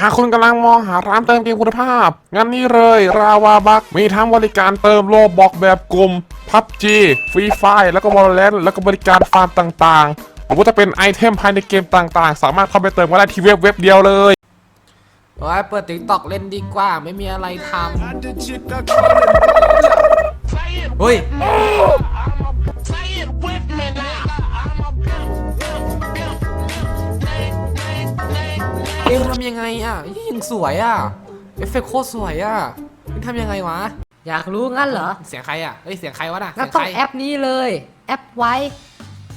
หากคุณกำลังมองหาร้านเติมเกมคุณภาพ งั้นนี่เลยราวาบักมีทั้งบริการเติมโลบอกแบบกลุ่ม PUBG ฟรีไฟแล้วก็ Valorant แล้วก็บริการฟาร์มต่างๆ หรือว่าจะเป็นไอเทมภายในเกมต่างๆ สามารถเข้าไปเติมก็ได้ที่เว็บเว็บเดียวเลยโอ้ยเปิดติ๊กตอกเล่นดีกว่าไม่มีอะไรทำเฮ้ย เอ็มทำยังไงอะยิ่งสวยอะ เอฟเฟกต์โคตรสวยอะมันทำยังไงวะ อยากรู้งั้นเหรอเสียงใครอะเฮ้ยเสียงใครวะน่ะงั้นเสีต้องยงใครแอปนี้เลย แอปไว้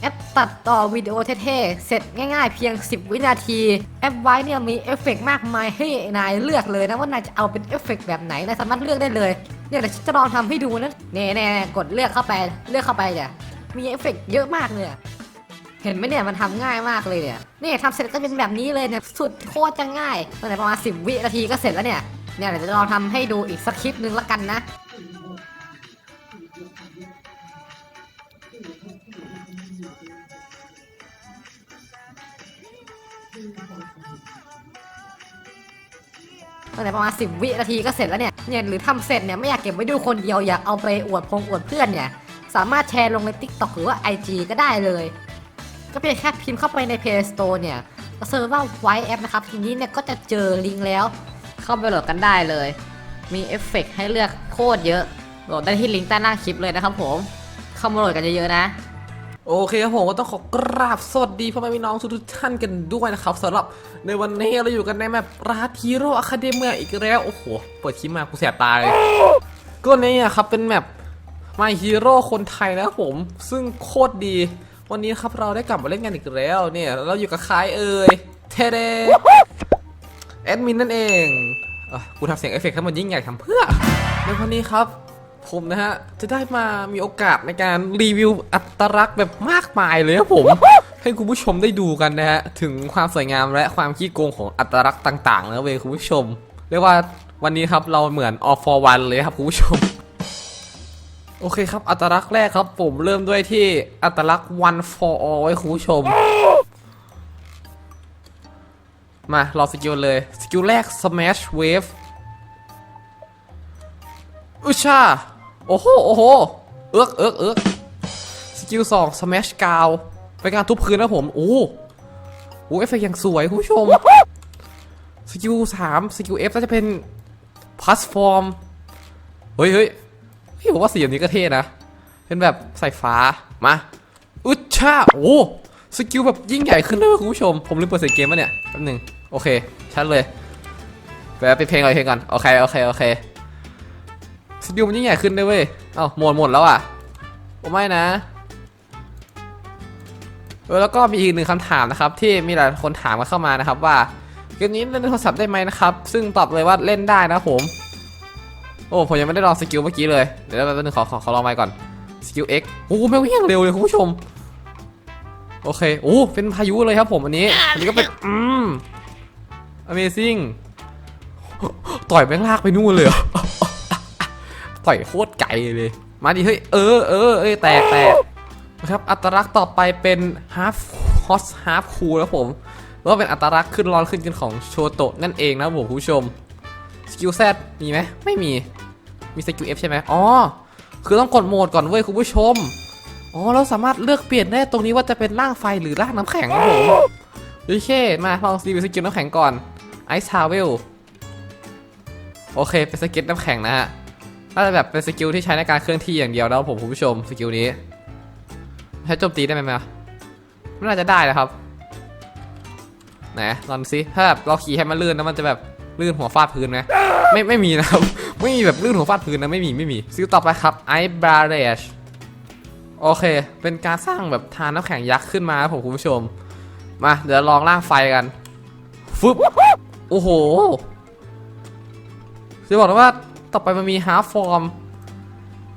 แอปตัดต่อวิดีโอเท่ๆ เสร็จง่ายๆเพียง 10 วินาที แอปไว้เนี่ยมีเอฟเฟกต์มากมายให้นายเลือกเลยนะว่านายจะเอาเป็นเอฟเฟกต์แบบไหนนายสามารถเลือกได้เลยเนี่ยเดี๋ยวฉันจะลองทำให้ดูนะเน่ๆกดเลือกเข้าไปเลือกเข้าไปเนี่ยมีเอฟเฟกต์เยอะมากเลยอะ เห็นไหมเนี่ยมันทำง่ายมากเลยเนี่ยนี่ทำเสร็จก็เป็นแบบนี้เลยเนี่ยสุดโคตรจะง่ายตั้งแต่ประมาณ10วินาทีก็เสร็จแล้วเนี่ยเนี่ยเดี๋ยวจะลองทำให้ดูอีกสักคลิปหนึ่งละกันนะตั้งแต่ประมาณ10วินาทีก็เสร็จแล้วเนี่ยเนี่ยหรือทำเสร็จเนี่ยไม่อยากเก็บไว้ดูคนเดียวอยากเอาไปอวดพงอวดเพื่อนเนี่ยสามารถแชร์ลงใน TikTok หรือว่า IG ก็ได้เลย ก็เพียงแค่พิมพ์เข้าไปใน Play Store เนี่ยก็เซิร์ชว่าไวแอปนะครับ ทีนี้เนี่ยก็จะเจอลิงก์แล้ว เข้าไปโหลดกันได้เลย มีเอฟเฟกต์ให้เลือกโคตรเยอะ โหลดได้ที่ลิงก์ใต้ล่างคลิปเลยนะครับผม เข้ามาโหลดกันเยอะๆนะ โอเคครับผมก็ต้องขอกราบสวัสดีพ่อแม่พี่น้องทุกๆท่านกันด้วยนะครับสำหรับในวันนี้เราอยู่กันในแมปราทีโร่อะคาเดเมียอีกแล้ว โอ้โห เปิดคลิปมากูแสบตาเลยก็นี่อะครับเป็นแมป My Hero คนไทยนะครับผม ซึ่งโคตรดี วันนี้ครับเราได้กลับมาเล่นกันอีกแล้วเนี่ยเราอยู่กับใครเอ่ยเทเดแอดมินนั่นเองอะกูทำเสียงเอฟเฟกต์ให้มันยิ่งใหญ่ทำเพื่อในวันนี้ครับ ผมนะฮะ จะได้มามีโอกาสในการรีวิวอัตลักษณ์แบบมากมายเลยครับผม ให้คุณผู้ชมได้ดูกันนะฮะ ถึงความสวยงามและความขี้โกงของอัตลักษณ์ต่างๆนะเว้ยคุณผู้ชม เรียกว่าวันนี้ครับเราเหมือน all for one เลยครับคุณผู้ชม โอเคครับ อัตลักษณ์แรกครับ ผมเริ่มด้วยที่อัตลักษณ์ one for all ไว้คุณผู้ชม มา รอสกิลเลย สกิลแรก smash wave อุชา โอ้โห โอ้โห เอื้อกเอื้อกเอื้อกสกิลสอง smash กาวเป็นการทุบพื้นนะผม โอ้โหเอฟเฟกต์อย่างสวยคุณผู้ชม สกิลสามสกิลเอฟน่าจะเป็น plus form เฮ้ยเฮ้ย พี่ผมว่าสีแบบนี้ก็เท่นะ เป็นแบบใส่ฟ้า มา อุชชาโอ้สกิลแบบยิ่งใหญ่ขึ้นเลยคุณผู้ชม ผมลืมเปิดเสียงเกมวะเนี่ยแป๊บนึง โอเค ชัดเลยแบบไปเพลงอะไรเพลงก่อน โอเค โอเค โอเค สกิลมันยิ่งใหญ่ขึ้นด้วยเว้ย เอ้าหมดหมดแล้วอะโอ้ไม่นะ เออแล้วก็มีอีกหนึ่งคำถามนะครับ ที่มีหลายคนถามมาเข้ามานะครับว่าเกมนี้เล่นโทรศัพท์ได้ไหมนะครับ ซึ่งตอบเลยว่าเล่นได้นะผม โอ้ผมยังไม่ได้ลองสกิลเมื่อกี้เลยเดี๋ยวแป๊บนึงขอขอขอลองไปก่อนสกิล X โอ้แม่งวิ่งเร็วเลยคุณผู้ชม โอเคโอ้เป็นพายุเลยครับผมอันนี้ อันนี้ก็เป็นอืม Amazing ต่อยแม่งลากไปนู่นเลยต่อยโคตรไกลเลย มาดิเฮ้ยเออเออเอ้ยแตกแตกนะครับอัตลักษณ์ต่อไปเป็น half hot half cool แล้วผมแล้วก็เป็นอัตลักษณ์ขึ้นร้อนขึ้นกันของโชโตะนั่นเองนะบผมคุณผู้ชม สกิลแซดมีไหมไม่มี มีสกิล F ใช่ไหมอ๋อ คือต้องกดโหมดก่อนเว้ยคุณผู้ชม อ๋อเราสามารถเลือกเปลี่ยนได้ตรงนี้ว่าจะเป็นร่างไฟหรือร่างน้ำแข็งครับผมโอเค มาลองรีวิวสกิลน้ำแข็งก่อน Ice Travel โอเค เป็นสกิลน้ำแข็งนะฮะ น่าจะแบบเป็นสกิลที่ใช้ในการเคลื่อนที่อย่างเดียวแล้วผมคุณผู้ชมสกิลนี้ ใช้โจมตีได้ไหมวะไม่น่าจะได้นะครับ ไหนลองซิถ้าแบบเราขี่ให้มันลื่นแล้วมันจะแบบ ลื่นหัวฟาดพื้นไหมไม่ไม่มีนะครับ ไม่มีแบบลื่นหัวฟาดพื้นนะไม่มีไม่มีสกิลต่อไปครับ Ice Barrage โอเค เป็นการสร้างแบบทานน้ำแข็งยักษ์ขึ้นมาครับผมคุณผู้ชม มาเดี๋ยวลองร่างไฟกันฟึบโอ้โหจะบอกว่าต่อไปมันมีฮาร์ฟฟอร์ม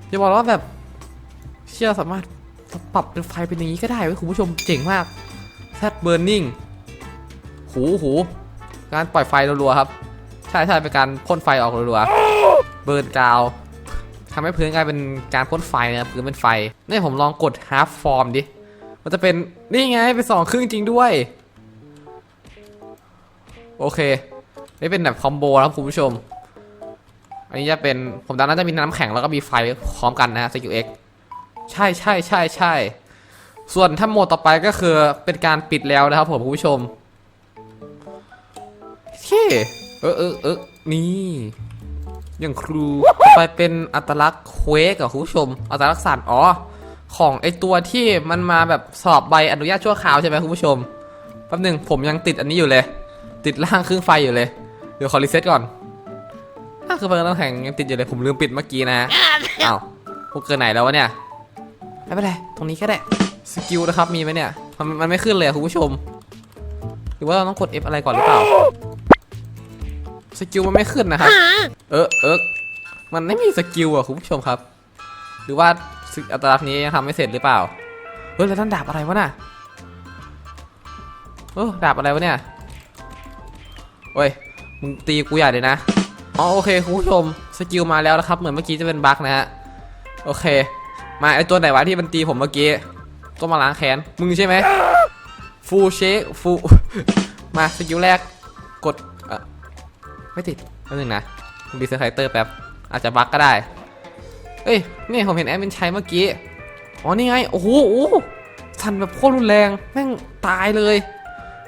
จะบอกว่าแบบเชื่อสามารถปรับเป็นไฟเป็นอย่างนี้ก็ได้เว้คุณผู้ชมเจ๋งมากแซดเบิร์นิงหูหูการปล่อยไฟรัวๆครับ ใช่ใช่เป็นการพ่นไฟออกรัวๆเบิร์นกาวทำให้พื้นกลายเป็นการพ่นไฟนะครับพื้นเป็นไฟนี่ผมลองกดฮาร์ฟฟอร์มดิ มันจะเป็นนี่ไงเป็นสองครึ่งจริงด้วย โอเคนี่เป็นแบบคอมโบนะครับคุณผู้ชม อันนี้จะเป็นผมตอนนั้นจะมีน้ำแข็งแล้วก็มีไฟพร้อมกันนะฮะสกิล X ใช่ใช่ใช่ใช่ส่วนถ้าโหมดต่อไปก็คือเป็นการปิดแล้วนะครับผมคุณผู้ชมโอ เออเออเออนี่ อย่างครู ไปเป็นอัตลักษณ์เควกอะคุณผู้ชม อัตลักษณ์สัตว์อ๋อ ของไอตัวที่มันมาแบบสอบใบอนุญาตชั่วคราวใช่ไหมคุณผู้ชม แป๊บหนึ่งผมยังติดอันนี้อยู่เลย ติดล่างเครื่องไฟอยู่เลย เดี๋ยวขอรีเซ็ตก่อนล่างเครื่องไฟกับน้ำแข็งยังติดอยู่เลย ผมลืมปิดเมื่อกี้นะฮะอ้าวพวกเกินไหนแล้ววะเนี่ย ไม่เป็นไร ตรงนี้ก็ได้ สกิลนะครับ มีไหมเนี่ย มันมันไม่ขึ้นเลยคุณผู้ชม หรือว่าเราต้องกด F อะไรก่อนหรือเปล่า สกิลมันไม่ขึ้นนะครับ เออเออมันไม่มีสกิลอะคุณผู้ชมครับ หรือว่าสึกอัตลักษณ์นี้ยังทำไม่เสร็จหรือเปล่า เฮ้ยแล้วนั่นดาบอะไรวะน่ะเออดาบอะไรวะเนี่ยโอ้ยมึงตีกูใหญ่เลยนะอ๋อโอเคคุณผู้ชมสกิลมาแล้วนะครับ เหมือนเมื่อกี้จะเป็นบั๊กนะฮะโอเค มาไอตัวไหนวะที่มันตีผมเมื่อกี้ต้องมาล้างแค้นมึงใช่ไหมฟูเชคฟูมาสกิลแรกกดเอ่อ ไม่ติดแป๊บนึงนะดีเซอร์ไคเตอร์แป๊บ อาจจะบั๊กก็ได้ เอ้ย นี่ผมเห็นแอดมินใช้เมื่อกี้ อ๋อ นี่ไง โอ้โหสั่นแบบโคตรรุนแรง แม่งตายเลย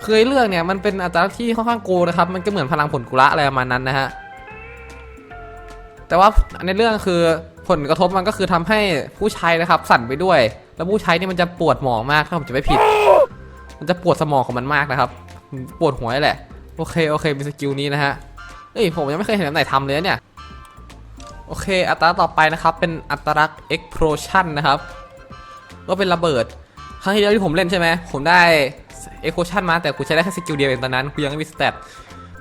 เคยเลือกเนี่ย มันเป็นอัตราที่ค่อนข้างโกนะครับ มันก็เหมือนพลังผลกุละอะไรประมาณนั้นนะฮะ แต่ว่าในเรื่องคือผลกระทบมันก็คือทำให้ผู้ใช้นะครับ สั่นไปด้วย แล้วผู้ใช้นี่มันจะปวดหมองมากถ้าผมจะไม่ผิด มันจะปวดสมองของมันมากนะครับ ปวดหัวแหละ โอเค โอเค มีสกิลนี้นะฮะ เอ้ยผมยังไม่เคยเห็นอันไหนทำเลยเนี่ย โอเค อัตราต่อไปนะครับ เป็นอัตลักษณ์ explosion นะครับ ก็เป็นระเบิด ครั้งที่แล้วที่ผมเล่นใช่ไหม ผมได้ explosion มาแต่กูใช้ได้แค่สกิลเดียวเองตอนนั้นกูยังไม่มีสเตต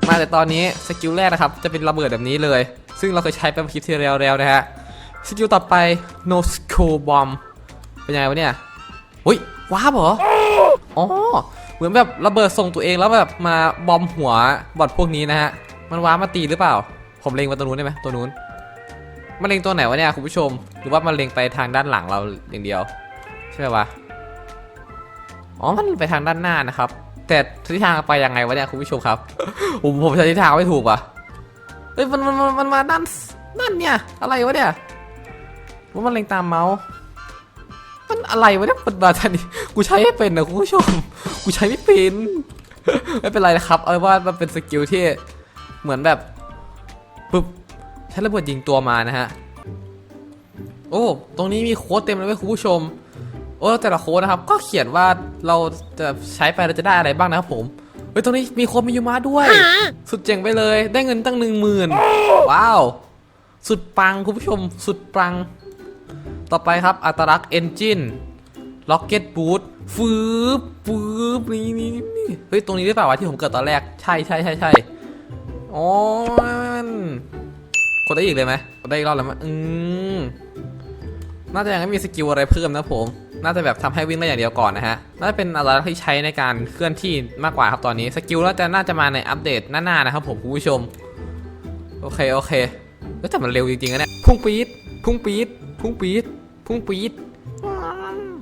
มาแต่ตอนนี้สกิลแรกนะครับ จะเป็นระเบิดแบบนี้เลย ซึ่งเราเคยใช้ไปเมื่อคลิปที่แล้วๆนะฮะ สกิลต่อไป no scope bomb เป็นยังไงวะเนี่ยอุ้ยว้าบเหรอ อ๋อ เหมือนแบบระเบิดส่งตัวเองแล้วแบบมาบอมหัวบอทพวกนี้นะฮะ มันว้ามาตีหรือเปล่า ผมเล็งมาตัวนู้นได้ไหมตัวนู้น มันเล็งตัวไหนวะเนี่ยคุณผู้ชม หรือว่ามันเล็งไปทางด้านหลังเราอย่างเดียว ใช่ไหมวะ อ๋อ มันไปทางด้านหน้านะครับ แต่ทิศทางไปยังไงวะเนี่ยคุณผู้ชมครับ ผมผมใช้ทิศทางไม่ถูกว่ะเอ้ยมันมันมันมาด้านด้านเนี่ยอะไรวะเนี่ยว่ามันเล็งตามเมาส์มันอะไรวะเนี่ยมันมาทางนี้กูใช้ไม่เป็นนะคุณผู้ชม กูใช้ไม่เป็น ไม่เป็นไรนะครับ เอาว่ามันเป็นสกิลที่ เหมือนแบบปึ๊บใช้ระเบิดยิงตัวมานะฮะ โอ้ ตรงนี้มีโค้ดเต็มเลยเว้ยคุณผู้ชม โอ้แต่ละโค้ดนะครับ ก็เขียนว่าเราจะใช้ไปเราจะได้อะไรบ้างนะครับผมเฮ้ยตรงนี้มีโค้ดมิยูมาด้วย สุดเจ๋งไปเลย ได้เงินตั้งหนึ่งหมื่นว้าว สุดปังคุณผู้ชม สุดปัง ต่อไปครับ อัตลักษณ์เอนจินล็อกเก็ตบูทฟืบฟืบนี่นี่นี่เฮ้ย ตรงนี้หรือเปล่าวะที่ผมเกิดตอนแรก ใช่ใช่ใช่ใช่ อ๋อมันกดได้อีกเลยไหมกดได้อีกรอบเลยไหมอืมน่าจะยังไม่มีสกิลอะไรเพิ่มนะผม น่าจะแบบทำให้วิ่งได้อย่างเดียวก่อนนะฮะ น่าจะเป็นอะไรที่ใช้ในการเคลื่อนที่มากกว่าครับตอนนี้ สกิลน่าจะน่าจะมาในอัปเดตหน้าๆนะครับผมคุณผู้ชม โอเคโอเคเฮ้ยแต่มันเร็วจริงๆนะเนี่ย พุ่งปี๊ด พุ่งปี๊ด พุ่งปี๊ด พุ่งปี๊ด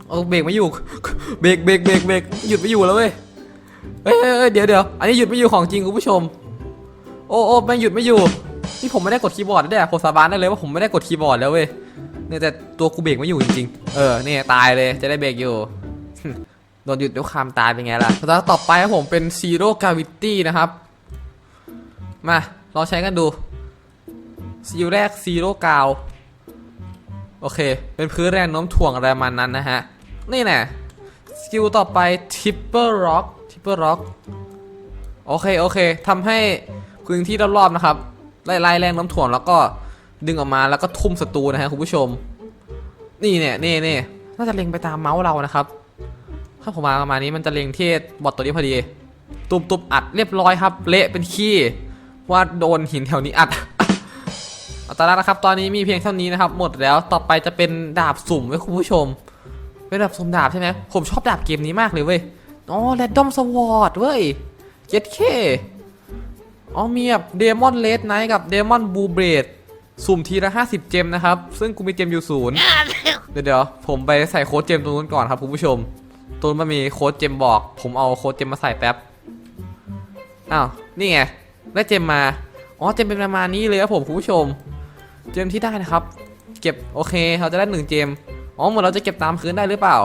เออเบรกไม่อยู่ เบรกเบรกเบรกเบรกหยุดไม่อยู่แล้วเว้ยเฮ้ยเฮ้ยเฮ้ยเดี๋ยวเดี๋ยวอันนี้หยุดไม่อยู่ของจริงคุณผู้ชม โอ้โอ้ไม่หยุดไม่อยู่ นี่ผมไม่ได้กดคีย์บอร์ดนะเนี่ยผมสาบานได้เลยว่าผมไม่ได้กดคีย์บอร์ดแล้วเว้ยเนี่ยแต่ตัวกูเบรกไม่อยู่จริงๆ เออเนี่ยตายเลยจะได้เบรกอยู่โดนหยุดด้วยความตายเป็นไงล่ะแล้วต่อไปครับผมเป็น Zero Gravity นะครับ มาลองใช้กันดูสกิลแรก Zero g r o u โอเค เป็นพื้นแรงโน้มถ่วงอะไรมาณนั้นนะฮะ นี่แน่สกิลต่อไป Tipper Rock Tipper Rock โอเค โอเคทำให้ พื้นที่รอบๆนะครับไล่ไล่แรงน้มถ่วงแล้วก็ดึงออกมาแล้วก็ทุ่มศัตรูนะฮะคุณผู้ชม นี่เนี่ยนี่นี่น่าจะเล็งไปตามเมาส์เรานะครับ ถ้าผมมาประมาณนี้มันจะเล็งเที่บอทตัวนี้พอดีตุบตุบอัดเรียบร้อยครับ เละเป็นขี้ว่าโดนหินแถวนี้อัดเอาตอนแรกนะครับ ตอนนี้มีเพียงเท่านี้นะครับ หมดแล้วต่อไปจะเป็นดาบสุ่มไว้คุณผู้ชมเป็นดาบสุ่มดาบใช่ไหมผมชอบดาบเกมนี้มากเลยเว้ยอ๋อแรดดอมสวอร์ดเว้ยเจ็ดเค อ๋อมีแบบเดมอนเลดไนท์กับเดมอนบูเบรดสุ่มทีละ 50 เจมนะครับ ซึ่งกูมีเจมอยู่ศูนย์เดี๋ยวเดี๋ยวผมไปใส่โค้ดเจมตรงนู้นก่อนครับคุณผู้ชมตรงนู้นมันมีโค้ดเจมบอก ผมเอาโค้ดเจมมาใส่แป๊บอ้าวนี่ไงได้เจมมาอ๋อเจมเป็นประมาณนี้เลยครับผมคุณผู้ชม เจมที่ได้นะครับ เก็บโอเคเราจะได้หนึ่งเจมอ๋อเหมือนเราจะเก็บตามพื้นได้หรือเปล่า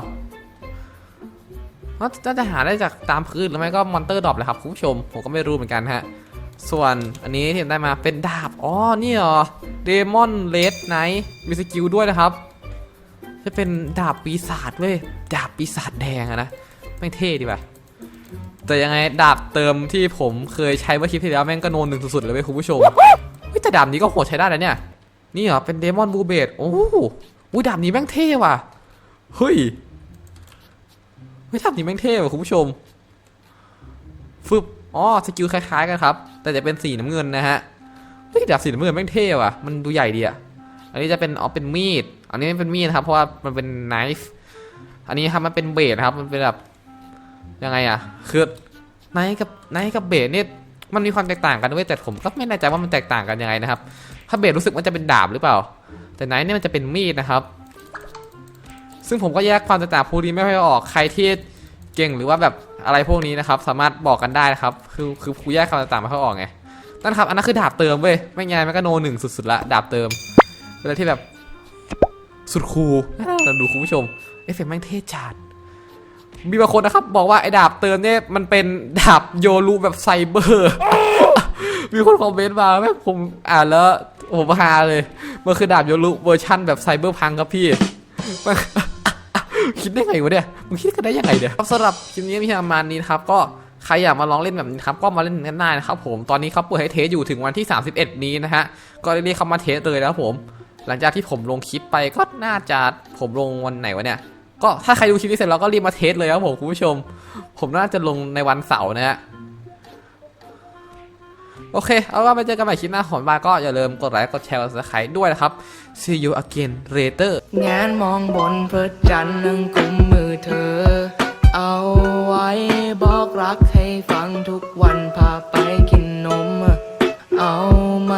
เราจะหาได้จากตามพื้นหรือไม่ก็มอนเตอร์ดรอปเลยครับคุณผู้ชมผมก็ไม่รู้เหมือนกันฮะ ส่วนอันนี้ที่ผมได้มาเป็นดาบ อ๋อ นี่เหรอเดมอนเลดไนท์มีสกิลด้วยนะครับ จะเป็นดาบปีศาจเว้ย ดาบปีศาจแดงอะนะไม่งเท่ดีป่ะ แต่ยังไงดาบเติมที่ผมเคยใช้เมื่อคลิปที่แล้วแม่งก็โนนหนึ่งสุดๆเลยเว้ยคุณผู้ชมเฮ้ยแต่ดาบนี้ก็โหดใช้ได้แล้วเนี่ย นี่เหรอ เป็นเดมอนบูเบดโอ้โหดาบนี้แม่งเท่ว่ะ เฮ้ยเฮ้ยดาบนี้แม่งเท่ว่ะคุณผู้ชมฟึบ อ๋อสกิลคล้ายๆกันครับ แต่จะเป็นสีน้ำเงินนะฮะเฮ้ยดาบสีน้ำเงินแม่งเท่ว่ะมันดูใหญ่ดีอะอันนี้จะเป็นอ๋อเป็นมีด อันนี้เป็นมีดครับเพราะว่ามันเป็นไนฟ์อันนี้ครับมันเป็นเบสครับมันเป็นแบบยังไงอะคือไนท์กับไนท์กับเบสเนี่ยมันมีความแตกต่างกันด้วยแต่ผมก็ไม่แน่ใจว่ามันแตกต่างกันยังไงนะครับ ถ้าเบสรู้สึกมันจะเป็นดาบหรือเปล่า แต่ไนท์เนี่ยมันจะเป็นมีดนะครับ ซึ่งผมก็แยกความแตกต่างพวกนี้ไม่ค่อยออกใครที่ เก่งหรือว่าแบบอะไรพวกนี้นะครับ สามารถบอกกันได้นะครับ คือคือกูแยกความแตกต่างไม่ค่อยออกไงนั่นครับอันนั้นคือดาบเติมเว้ยไม่งมันก็โนหนึ่งสุดๆละดาบเติมเวลาที่แบบสุดคูลเราดูคุณผู้ชมเอฟเฟกต์แม่งเท่จัดมีบางคนนะครับ บอกว่าไอ้ดาบเติมเนี่ยมันเป็นดาบโยรูแบบไซเบอร์มีคนคอมเมนต์มาแม่งผมอ่านแล้วผมฮาเลย มันคือดาบโยรูเวอร์ชั่นแบบไซเบอร์พังครับพี่ คิดได้ไงวะเนี่ยมึงคิดกันได้ยังไงเนี่ยครับสำหรับคลิปนี้มีประมาณนี้นะครับก็ใครอยากมาลองเล่นแบบนี้ครับก็มาเล่นกันได้นะครับผมตอนนี้เขาเปิดให้เทสอยู่ถึงวันที่ 31 นี้นะฮะก็เรียกเข้ามาเทสเลยแล้วผม หลังจากที่ผมลงคลิปไปก็น่าจะผมลงวันไหนวะเนี่ยก็ถ้าใครดูคลิปนี้เสร็จแล้วก็รีบมาเทสเลยครับผมคุณผู้ชม ผมน่าจะลงในวันเสาร์นะฮะ โอเค เอาว่าไปเจอกันใหม่คลิปหน้าของบาก็อย่าลืมกดไลค์กดแชร์กดซับสไครต์ด้วยนะครับ see you again later งานมองบนพระจันทร์นังกุมมือเธอ เอาไว้บอกรักให้ฟังทุกวันพาไปกินนม เอาไหม